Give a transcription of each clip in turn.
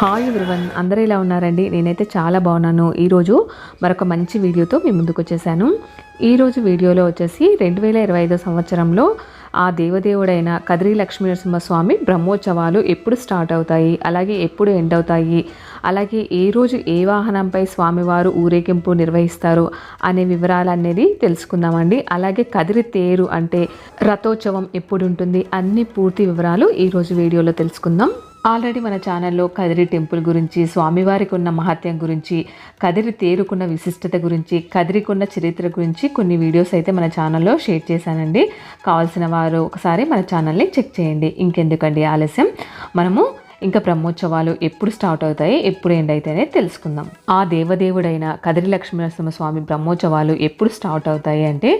Hi everyone అందరూ ఇలా ఉన్నారండి? నేనైతే చాలా బాగున్నాను. ఈరోజు మరొక మంచి వీడియోతో మీ ముందుకు వచ్చేసాను. ఈరోజు వీడియోలో వచ్చేసి రెండు వేల ఇరవై ఐదో సంవత్సరంలో ఆ దేవదేవుడైన కదిరి లక్ష్మీనరసింహస్వామి బ్రహ్మోత్సవాలు ఎప్పుడు స్టార్ట్ అవుతాయి? అలాగే ఎప్పుడు ఎండ్ అవుతాయి? అలాగే ఏ రోజు ఏ వాహనంపై స్వామివారు ఊరేగింపు నిర్వహిస్తారు అనే వివరాలు అనేది తెలుసుకుందామండి. అలాగే కదిరి తేరు అంటే రథోత్సవం ఎప్పుడు ఉంటుంది అన్ని పూర్తి వివరాలు ఈరోజు వీడియోలో తెలుసుకుందాం. ఆల్రెడీ మన ఛానల్లో కదిరి టెంపుల్ గురించి స్వామివారికి ఉన్న మహత్యం గురించి కదిరి తేరుకున్న విశిష్టత గురించి కదిరికున్న చరిత్ర గురించి కొన్ని వీడియోస్ అయితే మన ఛానల్లో షేర్ చేశానండి. కావాల్సిన వారు ఒకసారి మన ఛానల్ని చెక్ చేయండి. ఇంకెందుకండి ఆలస్యం? మనము ఇంకా బ్రహ్మోత్సవాలు ఎప్పుడు స్టార్ట్ అవుతాయి ఎప్పుడు ఎండ్ అవుతాయనే తెలుసుకుందాం. ఆ దేవదేవుడైన కదిరి లక్ష్మీనరసింహ స్వామి బ్రహ్మోత్సవాలు ఎప్పుడు స్టార్ట్ అవుతాయి అంటే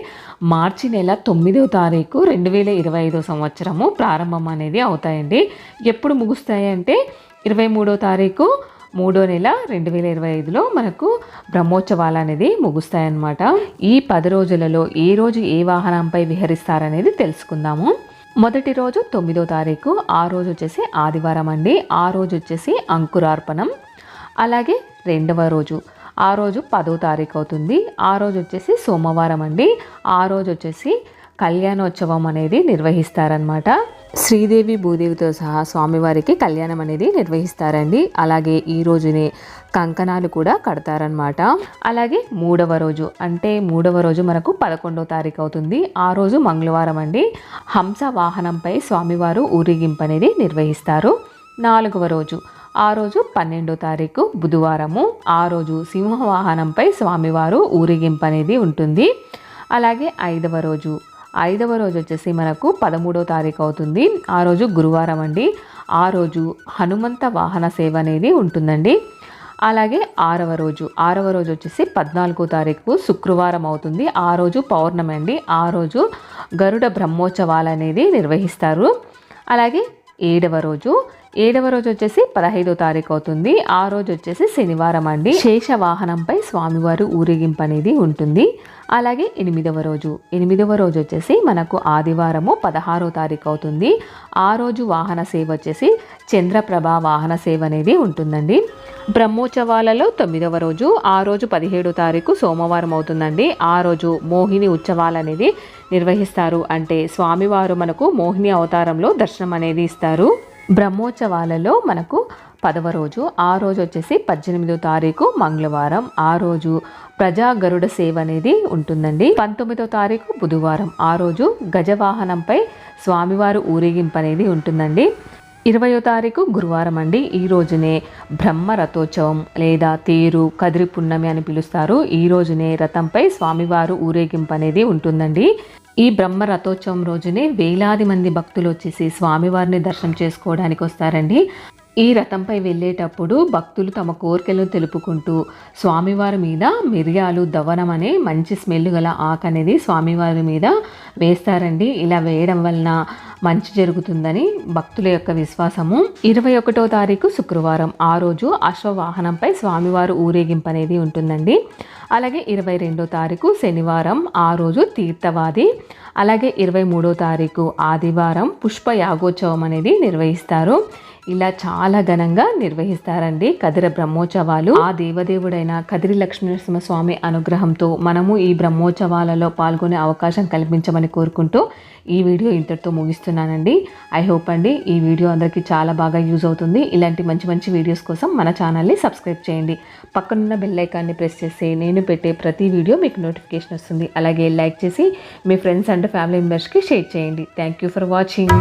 మార్చి నెల తొమ్మిదవ తారీఖు రెండు వేల ఇరవై ఐదో సంవత్సరము ప్రారంభం అనేది అవుతాయండి. ఎప్పుడు ముగుస్తాయి అంటే ఇరవై మూడో తారీఖు మూడో నెల రెండు వేల ఇరవై ఐదులో మనకు బ్రహ్మోత్సవాలు అనేది ముగుస్తాయన్నమాట. ఈ పది రోజులలో ఏ రోజు ఏ వాహనంపై విహరిస్తారనేది తెలుసుకుందాము. మొదటి రోజు తొమ్మిదో తారీఖు ఆ రోజు వచ్చేసి ఆదివారం అండి. ఆ రోజు వచ్చేసి అంకురార్పణం. అలాగే రెండవ రోజు ఆ రోజు పదో తారీఖు అవుతుంది. ఆ రోజు వచ్చేసి సోమవారం అండి. ఆ రోజు వచ్చేసి కళ్యాణోత్సవం అనేది నిర్వహిస్తారనమాట శ్రీదేవి భూదేవితో సహా స్వామివారికి కళ్యాణం అనేది నిర్వహిస్తారండి. అలాగే ఈ రోజునే కంకణాలు కూడా కడతారనమాట అలాగే మూడవ రోజు అంటే మూడవ రోజు మనకు పదకొండవ తారీఖు అవుతుంది. ఆ రోజు మంగళవారం అండి. హంస వాహనంపై స్వామివారు ఊరేగింపు అనేది నిర్వహిస్తారు. నాలుగవ రోజు ఆ రోజు పన్నెండో తారీఖు బుధవారము. ఆ రోజు సింహ వాహనంపై స్వామివారు ఊరేగింపు అనేది ఉంటుంది. అలాగే ఐదవ రోజు ఐదవ రోజు వచ్చేసి మనకు పదమూడవ తారీఖు అవుతుంది. ఆ రోజు గురువారం అండి. ఆ రోజు హనుమంత వాహన సేవ అనేది ఉంటుందండి. అలాగే ఆరవ రోజు ఆరవ రోజు వచ్చేసి పద్నాలుగో తారీఖు శుక్రవారం అవుతుంది. ఆ రోజు పౌర్ణమి అండి. ఆ రోజు గరుడ బ్రహ్మోత్సవాలు అనేది నిర్వహిస్తారు. అలాగే ఏడవ రోజు ఏడవ రోజు వచ్చేసి పదహైదో తారీఖు అవుతుంది. ఆ రోజు వచ్చేసి శనివారం అండి. శేష వాహనంపై స్వామివారు ఊరేగింపు అనేది ఉంటుంది. అలాగే ఎనిమిదవ రోజు. ఎనిమిదవ రోజు వచ్చేసి మనకు ఆదివారము పదహారో తారీఖు అవుతుంది. ఆ రోజు వాహన సేవ వచ్చేసి చంద్రప్రభ వాహన సేవ అనేది ఉంటుందండి. బ్రహ్మోత్సవాలలో తొమ్మిదవ రోజు ఆ రోజు పదిహేడో తారీఖు సోమవారం అవుతుందండి. ఆ రోజు మోహిని ఉత్సవాలు అనేది నిర్వహిస్తారు. అంటే స్వామివారు మనకు మోహిని అవతారంలో దర్శనం అనేది ఇస్తారు. బ్రహ్మోత్సవాలలో మనకు పదవ రోజు ఆ రోజు వచ్చేసి పద్దెనిమిదో తారీఖు మంగళవారం. ఆ రోజు ప్రజా గరుడ సేవ అనేది ఉంటుందండి. పంతొమ్మిదో తారీఖు బుధవారం ఆ రోజు గజవాహనంపై స్వామివారు ఊరేగింపు అనేది ఉంటుందండి. ఇరవయో తారీఖు గురువారం అండి. ఈ రోజునే బ్రహ్మ రథోత్సవం లేదా తేరు కదిరి పున్నమి అని పిలుస్తారు. ఈ రోజునే రథంపై స్వామివారు ఊరేగింపు అనేది ఉంటుందండి. ఈ బ్రహ్మ రథోత్సవం రోజునే వేలాది మంది భక్తులు వచ్చేసి స్వామివారిని దర్శనం చేసుకోవడానికి వస్తారండి. ఈ రథంపై వెళ్ళేటప్పుడు భక్తులు తమ కోరికలను తెలుపుకుంటూ స్వామివారి మీద మిరియాలు దవనం అనే మంచి స్మెల్ గల ఆకు అనేది స్వామివారి మీద వేస్తారండి. ఇలా వేయడం వలన మంచి జరుగుతుందని భక్తుల యొక్క విశ్వాసము. ఇరవై ఒకటో తారీఖు శుక్రవారం ఆ రోజు అశ్వవాహనంపై స్వామివారు ఊరేగింపు అనేది ఉంటుందండి. అలాగే ఇరవై రెండో తారీఖు శనివారం ఆ రోజు తీర్థవాది. అలాగే ఇరవై మూడో తారీఖు ఆదివారం పుష్ప యాగోత్సవం అనేది నిర్వహిస్తారు. ఇలా చాలా ఘనంగా నిర్వహిస్తారండి కదిర బ్రహ్మోత్సవాలు. ఆ దేవదేవుడైన కదిరి లక్ష్మీనరసింహస్వామి అనుగ్రహంతో మనము ఈ బ్రహ్మోత్సవాలలో పాల్గొనే అవకాశం కల్పించమని కోరుకుంటూ ఈ వీడియో ఇంతటితో ముగిస్తున్నానండి. ఐ హోప్ అండి ఈ వీడియో అందరికీ చాలా బాగా యూజ్ అవుతుంది. ఇలాంటి మంచి మంచి వీడియోస్ కోసం మన ఛానల్ని సబ్స్క్రైబ్ చేయండి. పక్కనున్న బెల్ ఐకాన్ని ప్రెస్ చేస్తే నేను పెట్టే ప్రతి వీడియో మీకు నోటిఫికేషన్ వస్తుంది. అలాగే లైక్ చేసి మీ ఫ్రెండ్స్ అండ్ ఫ్యామిలీ మెంబర్స్కి షేర్ చేయండి. Thank you for watching